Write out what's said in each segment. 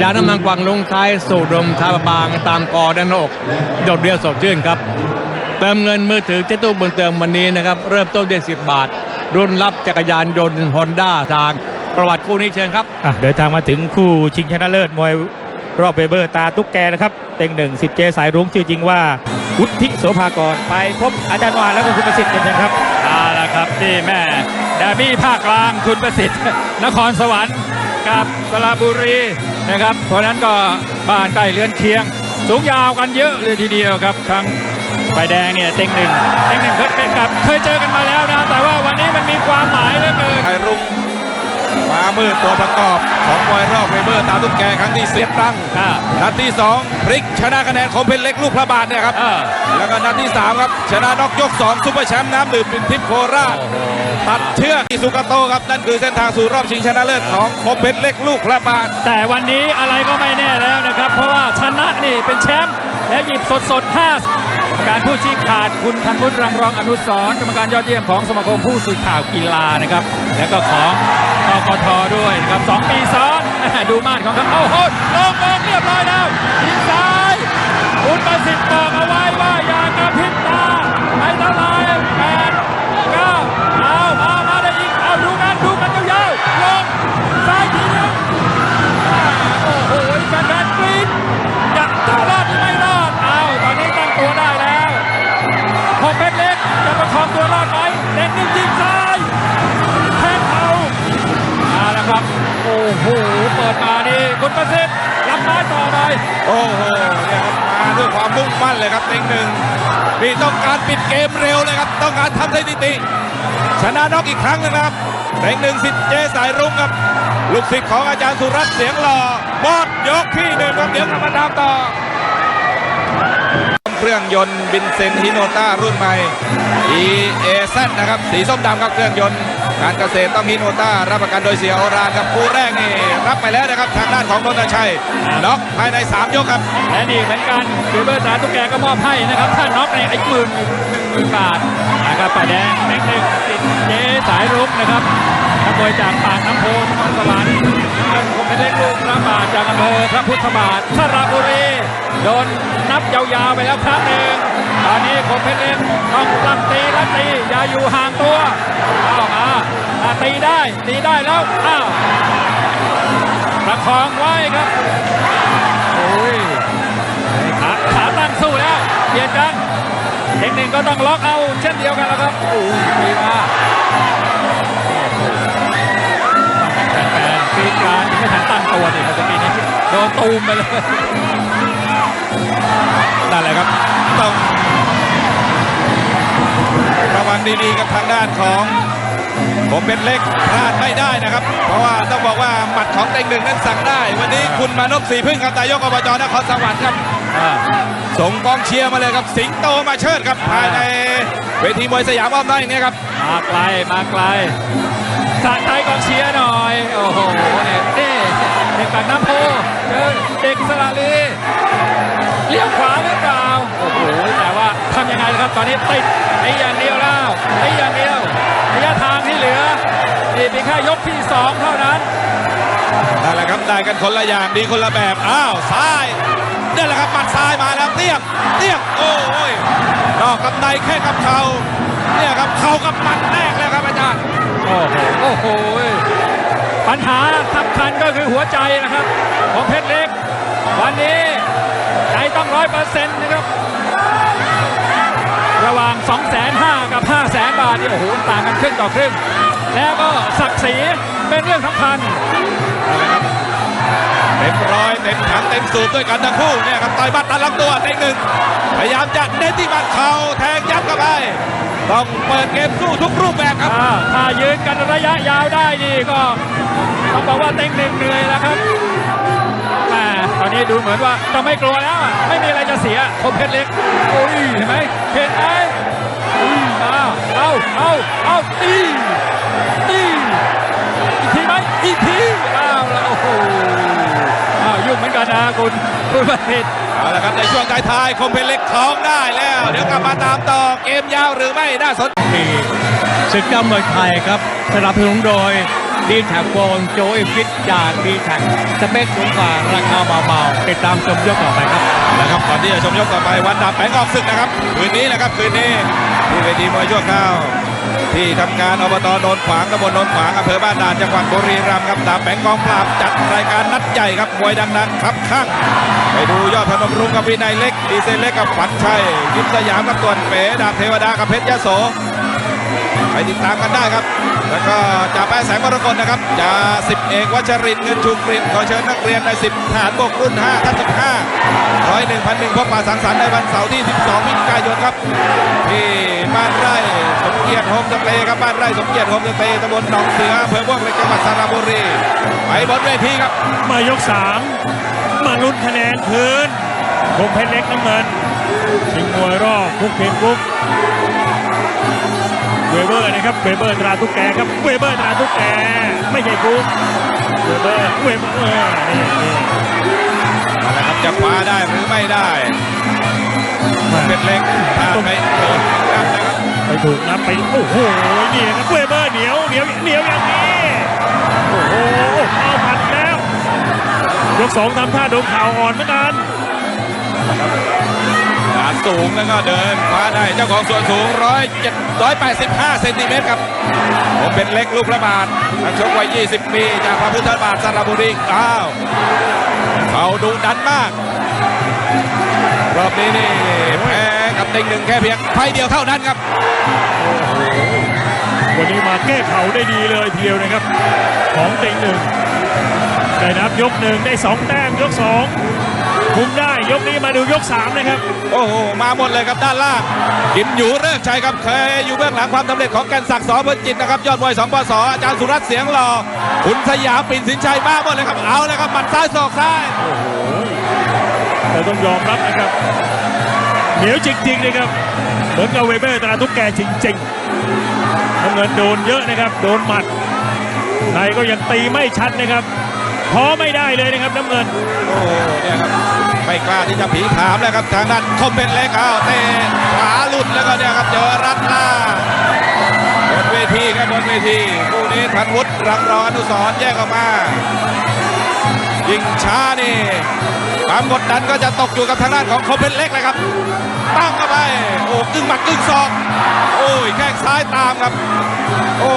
ยาน้ำมันกวางลงท้ายสูดดมทาบางตามกอด้านหน้าอกดดเดียวสดชื่นครับ เติมเงินมือถือเจ๊ตู้บุญเติมวันนี้นะครับ เริ่มต้นด้วย10บาท รุ่นรับจักรยานยนต์ฮอนด้าทางประวัติคู่นี้เชิญครับอะเดินทางมาถึงคู่ชิงชนะเลิศมวยรอบเบเบอร์ตาตุ๊กแกนะครับเต็งหนึ่งสิบเจสายรุ้งชื่อจริงว่าวุฒิโสภากรไปพบอาจารย์วานแล้วก็คุณประสิทธิ์กันเชิญครับเอาละครับที่แม่ดาบี้ภาคกลางคุณประสิทธิ์ นครสวรรค์ กับสระบุรีนะครับ เพราะฉะนั้นก็บ้านใกล้เรือนเคียง สูงยาวกันเยอะเลยทีเดียวครับทั้งไฟแดงเนี่ยเต็งหนึ่งเต็งหนึ่งเคยเป็นกับเคยเจอกันมาแล้วนะแต่ว่าวันนี้มันมีความหมายเหลือเกินไทยรุ่งมามืดตัวประกอบของมวยรอบเวเบอร์ตามตุ๊กแกครั้งที่เสียบตั้งอ่านัดที่สองพลิกชนะคะแนนคมเพชรเล็กลูกพระบาทเนี่ยครับอ่าแล้วก็นัดที่สามครับ ชนะน็อกยกสองซุปเปอร์แชมป์น้ำดื่มปินทิพย์โคราช ตัดเชือกที่สุกาโตครับนั่นคือเส้นทางสู่รอบชิงชนะเลิศของคมเพชรเล็กลูกระบาทแต่วันนี้อะไรก็ไม่แน่แล้วนะครับ เพราะว่าชนะนี่เป็นแชมป์และหยิบสดสดห้าการผู้ชี้ขาดคุณธันวุฒิรังรองอนุสรกรรมการยอดเยี่ยมของสมาคมผู้สื่อข่าวกีฬานะครับ แล้วก็ของกกทด้วยนะครับสองปีซ้อนดูมาดของเขาโอ้โหลงลงเรียบร้อยแล้วทีซ้ายคุณประสิทธิ์บอกเอาไว้ว่าอย่า โอ้โห เปิดมานี่คุณประสิทธิ์รับม้ต่อไปโอ้โหเนี่ยครับมาด้วยความมุ่งมั่นเลยครับเต็งหนึ่งมีต้องการปิดเกมเร็วเลยครับ ต้องการทำสถิติ ชนะน็อกอีกครั้งนะครับเต็งหนึ่งสิทธิ์เจสายรุ่งครับ ลูกศิษย์ของอาจารย์สุรัตน์เสียงหล่อหมดยกที่หนึ่งครับเดี๋ยวกลับมาตามต่อเครื่องยนต์บินเซนฮิโนต้ารุ่นใหม่ EAZ นะครับ สีส้มดำครับเครื่องยนต์ การเกษตรต้องฮิโนต้ารับประกันโดยเสียโอรานครับคู่แรกนี่รับไปแล้วนะครับทางด้านของนนทชัยน็อกภายใน 3 ยกครับและนี่เหมือนกันคือเบอร์สาตุ๊กแกก็มอบให้นะครับถ้าน็อกในไอ้หมื่นหนึ่งหมื่นบาทนะครับฝ่ายแดงแม็กหนึ่งติดเจ๊สายรุ้งนะครับนักมวยจากปากน้ำโพนครสวรรค์น้ำเงินคมเป็นเล็กลูกพระบาทจากอำเภอพระพุทธบาทสระบุรีโดนนับยาวๆไปแล้วครั้งหนึ่ง ตอนนี้คมเพชรเล็กต้องตั้งตีและตีอย่าอยู่ห่างตัวเอามาตีได้ตีได้แล้วอ้าวประคองไว้ครับโอ้ยขาขาตั้งสู้แล้วเปลี่ยนกันเทคนิคก็ต้องล็อกเอาเช่นเดียวกันแล้วครับโอ้ยดีมากแฟนๆกรีการไม่ทันตั้งตัวดิเมื่อกี้นี้โดนตูมไปเลยนั่นแหละครับต้อง วังดีๆกับทางด้านของผมเป็นเล็กพลาดไม่ได้นะครับ เพราะว่าต้องบอกว่าหมัดของเต็งหนึ่งนั้นสั่งได้ วันนี้คุณมานพสีพึ่งครับนายกอบจนครสวรรค์ครับอ่าส่งกองเชียร์มาเลยครับ สิงโตมาเชิดครับภายในเวทีมวยสยามอ้อมน้อยอย่างนี้ยครับมาไกลมาไกลสะใจกองเชียร์หน่อยโอ้โหเนี่ยนี่เด็กปากน้ำโพเจอเด็กสระลีเลี้ยวขวาหรือเปล่าโอ้โหแต่ว่าทำ ยังไงล่ะครับ ตอนนี้ติดไอ้อย่างเดียวแล้วไอ้อย่างเดียวระยะทางที่เหลือนี่เพียงแค่ยกที่สองเท่านั้นนั่นแหละครับได้กันคนละอย่างดีคนละแบบอ้าวซ้ายนี่แหละครับหมัดซ้ายมาแล้วเตี้ยงเตี้ยงโอ้ยนอกกับในแค่กับเขาเนี่ยครับเข่ากับหมัดแรกแล้วครับอาจารย์โอ้โหโอ้โหปัญหาสำคัญก็คือหัวใจนะครับ ของเพชรเล็ก วันนี้ใจต้องร้อยเปอร์เซ็นต์นะครับระหว่าง 2 5 0 0 0กับ 5 0 0 0 0 0 บาทนี่โอ้โหต่างกันครึ่งต่อครึ่ง แล้วก็ศักดิ์ศรีเป็นเรื่องสำคัญนั่นแหละครับเต็มร้อยเต็มถังเต็มสูบด้วยกันทั้งคู่เนี่ยครับต่อยบัตรตัดลำตัวเต็งหนึ่งพยายามจะเน้นที่บัตรเข่าแทงยับเข้าไปต้องเปิดเกมสู้ทุกรูปแบบครับอ่าถ้ายืนกันระยะยาวได้นี่ก็ต้องบอกว่าเต็งหนึ่งเหนื่อยแล้วครับแหมตอนนี้ดูเหมือนว่าจะไม่กลัวแล้วอะไม่มีอะไรจะเสียคมเพชรเล็กโอ้ยเห็นไหมเห็นไหมอุ้ยมา เอาเอาเอาตีตีอีกทีไหมอีกทีอ้าวแล้วโอ้โหอ้าวยุ่งเหมือนกันนะคุณคุณประสิทธิ์เอาละครับในช่วงท้ายๆคมเพชรเล็กคล้องได้แล้ว เดี๋ยวกลับมาตามต่อเกมยาวหรือไม่น่าสนที่ศึกเจ้ามวยไทยครับสนับสนุนโดย ดีแท็กโฟนโจเอฟิตจากดีแท็กสเปคสูงกว่าราคาเบาๆติดตามชมยกต่อไปครับนะครับก่อนที่จะชมยกต่อไปวันดับแปงออกศึกนะครับคืนนี้นะครับคืนนี้ที่เวทีมวยชั่วคราวที่ทำการอบตโนนขวางตำบลโนนขวางอำเภอบ้านด่านจังหวัดบุรีรัมย์ครับดาบแปงกองปราบจัดรายการนัดใหญ่ครับมวยดังๆครับข้างไปดูยอดพนมรุ้งกับวินัยเล็ก ดีเซลเล็กกับขวัญชัยยิมสยามกับตัวนเป๋ดาบเทวดากับเพชรยโส ไปติดตามกันได้ครับ แล้วก็จ่าแป้แสงมรกตนะครับจ่าสิบเอกวัชรินทร์เงินชูกลิ่นขอเชิญนักเรียนในสิบทหารบกรุ่น5ทับ15ร้อยหนึ่งพันหนึ่งพบปะสังสรรค์ในวันเสาร์ที่ 12มิถุนายนครับ ที่บ้านไร่สมเกียรติโฮมสเตย์ครับบ้านไร่สมเกียรติโฮมสเตย์ตำบลหนองเสืออำเภอม่วงเหล็กจังหวัดสระบุรีไปบนเวทีครับมายก3มาลุ้นคะแนนคืนคมเพชรเล็กน้ำเงินชิงมวยรอบคุกเพียงกุ๊ก เวเบอร์นะครับเวเบอร์ตราตุ๊กแกครับเวเบอร์ตราตุ๊กแกไม่ใช่กุ๊กเวเบอร์เวเบอร์นี่นี่เอาละครับจะคว้าได้หรือไม่ได้เป็นเล็กพลาดไปโดนครับนะครับไปถูกนับไปโอ้โหนี่นะครับเวเบอร์เหนียวเหนียวเหนียวอย่างนี้โอ้โหเอาผัดแล้วยกสองทำท่าโดนข่าวอ่อนเหมือนกันขาสูงแล้วก็เดินคว้าได้เจ้าของส่วนสูง ร้อยเจ็ดร้อยแปดสิบห้าเซนติเมตรครับผมเป็นเล็กลูกระบาดนักชกวัย 20 ปี จากพระพุทธบาทสระบุรีอ้าวเขาดุดันมาก รอบนี้นี่แพ้กับเต็งหนึ่งแค่เพียงไฟเดียวเท่านั้นครับ วันนี้มาแก้เข่าได้ดีเลยทีเดียวนะครับ ของเต็งหนึ่งได้นับยกหนึ่งได้สองแต้มยกสองคุมได้ ยกนี้มาดูยกสามนะครับโอ้โหมาหมดเลยครับด้านล่างกิมอยู่เลิกชัยครับเคยอยู่เบื้องหลังความสำเร็จของแกนศักดิ์สอพลจิตนะครับยอดมวยสองปศอาจารย์สุรัตน์เสียงหล่อคุณสยามปิ่นสินชัยมาหมดเลยครับเอาเลยครับหมัดซ้ายศอกซ้ายแต่ต้องยอมรับนะครับเหนียวจริงๆเลยครับเหมือนกับเวเบอร์ตราทุกแกจริงๆน้ำเงินโดนเยอะนะครับโดนหมัดในก็ยังตีไม่ชัดนะครับ ท้อไม่ได้เลยนะครับน้ำเงิน โอ้เนี่ยครับไม่กล้าที่จะผีถามแล้วครับทางด้านคอมเป็นเล็กเอาเตะขวาหลุดแล้วก็เนี่ยครับเจอรัดหน้าบนเวทีครับบนเวทีคู่นี้พันวุฒิรังรองอนุสรแยกออกมายิงช้านี่ความกดดันก็จะตกอยู่กับทางด้านของคอมเป็นเล็กเลยครับตั้งเข้าไปโอ้กึ่งหมัดกึ่งศอก โอ้ยแข้งซ้ายตามครับ โอ้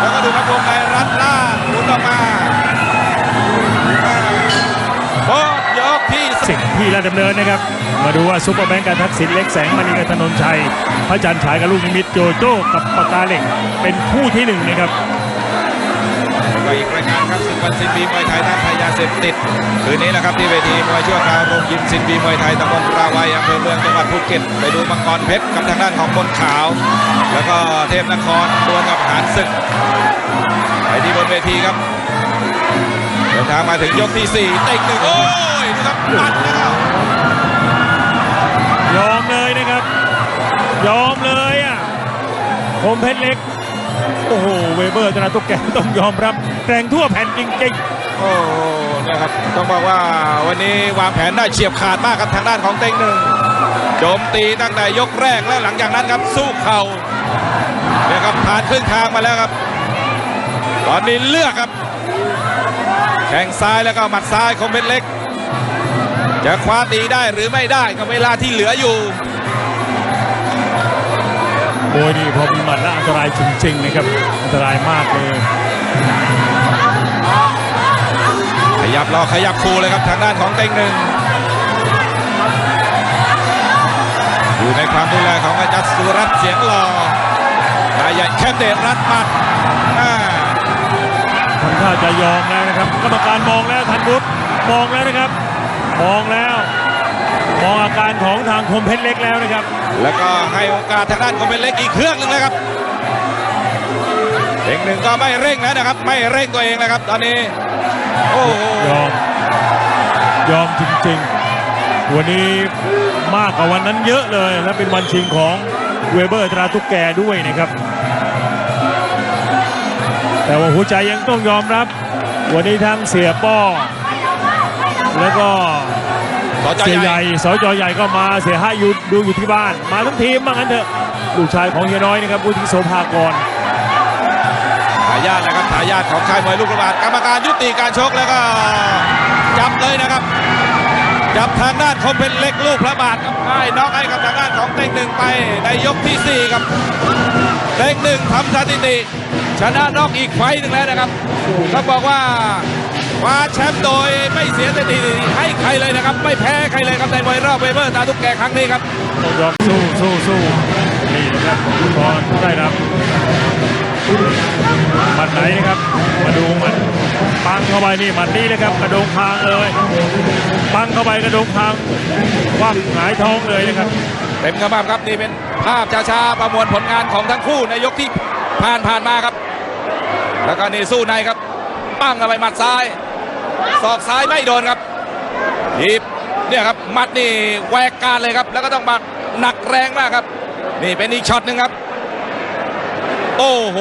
แล้วก็ดูครับวงในรัดล่าหมุนออกมา สิบสิ่งที่ราชดำเนินนะครับ มาดูว่าซุปเปอร์แบงค์กับทักษิณเล็กแสงมณีกับถนนชัย พระจันทร์ฉายกับลูกนิมิตโจโจ้กับปากกาเหล็ก เป็นคู่ที่หนึ่งนะครับก็อีกรายการครับศึกวันซินบีมวยไทยท่านพยาเสพติดคืนนี้นะครับที่เวทีมวยชั่วคราวโรงยิมซินบีมวยไทยตำบลราวัยอำเภอเมืองจังหวัดภูเก็ตไปดูมังกรเพชรกับทางด้านของบนขาว แล้วก็เทพนครดวลกับหานศึกไปที่บนเวทีครับ ทางมาถึงยกที่สี่เต็งหนึ่งโอ้ยดูครับหมัดแล้วยอมเลยนะครับ ยอมเลยอะคมเพชรเล็ก โอ้โห เวเบอร์ธนาตุกแกต้องยอมรับแกร่งทั่วแผ่นจริงโอ้เนี่ยครับต้องบอกว่าวันนี้วางแผนได้เฉียบขาดมากครับทางด้านของเต็งหนึ่งโจมตีตั้งแต่ยกแรกและหลังจากนั้นครับสู้เข่าเนี่ยครับผ่านครึ่งทางมาแล้วครับ ตอนนี้เลือกครับ แข้งซ้ายแล้วก็หมัดซ้ายคมเพชรเล็ก จะคว้าตีได้หรือไม่ได้กับเวลาที่เหลืออยู่ๆโอ้ยนี่พอมีหมัดแล้วอันตรายจริงๆนะครับ อันตรายมากเลยขยับรอขยับคูเลยครับทางด้านของเต็งหนึ่งอยู่ในความดูแลของอาจารย์สุรัตน์เสียงหล่อนายใหญ่แคมเดชรัดหมัดอ่า ทำท่าจะยอมแล้วนะครับกรรมการมองแล้วทันบุตรมองแล้วนะครับ มองแล้วมองอาการของทางคมเพชรเล็กแล้วนะครับ แล้วก็ให้โอกาสทางด้านคอมเป็นเล็กอีกเครื่องหนึ่งนะครับเต็งหนึ่งก็ไม่เร่งแล้วนะครับ ไม่เร่งตัวเองแล้วครับ ตอนนี้โอ้โหยอมยอมจริงๆ วันนี้มากกว่าวันนั้นเยอะเลย และเป็นวันชิงของเวเบอร์ตราตุกแกด้วยนะครับ แต่ว่าหัวใจยังต้องยอมรับ วันนี้ทั้งเสียป้อ แล้วก็สจเสียใหใหญ่ญ่สจใหญ่ก็มาเสียห้าอยู่ดูอยู่ที่บ้าน มาทั้งทีมมางั้นเถอะลูกชายของเฮียน้อยนะครับผู้ที่โสภากรขายาทนะครับทายาทของค่ายมวยลูกระบาดกรรมการยุติการชกแล้วก็จับเลยนะครับ จับทางด้านคมเป็นเล็กลูกพระบาทครับให้น็อกให้กับทางด้านของเต็งหนึ่งไปในยกที่4ครับ เต็งหนึ่งทำสถิติ ชนะน็อกอีกไฟหนึ่งแล้วนะครับต้องบอกว่าคว้าแชมป์โดยไม่เสียสถิติให้ใครเลยนะครับ ไม่แพ้ใครเลยครับในมวยรอบเวเบอร์ตาทุกแก่ครั้งนี้ครับต้องยอมสู้สู้สู้นี่นะครับพอได้รับหมัดไหนนะครับมาดูหมันปังเข้าไปนี่หมัดนี้นะครับ กระดงคางเลยปังเข้าไปกระดงคางคว่ำหงายท้องเลยนะครับ เต็มกระมับครับนี่เป็นภาพช้าๆประมวลผลงานของทั้งคู่ในยกที่ผ่านผ่านมาครับ แล้วก็นี่สู้ในครับ ปั้งเข้าไปหมัดซ้ายศอกซ้ายไม่โดนครับทีบเนี่ยครับหมัดนี่แหวกการเลยครับ แล้วก็ต้องมาหนักแรงมากครับ นี่เป็นอีกช็อตหนึ่งครับ โอ้โห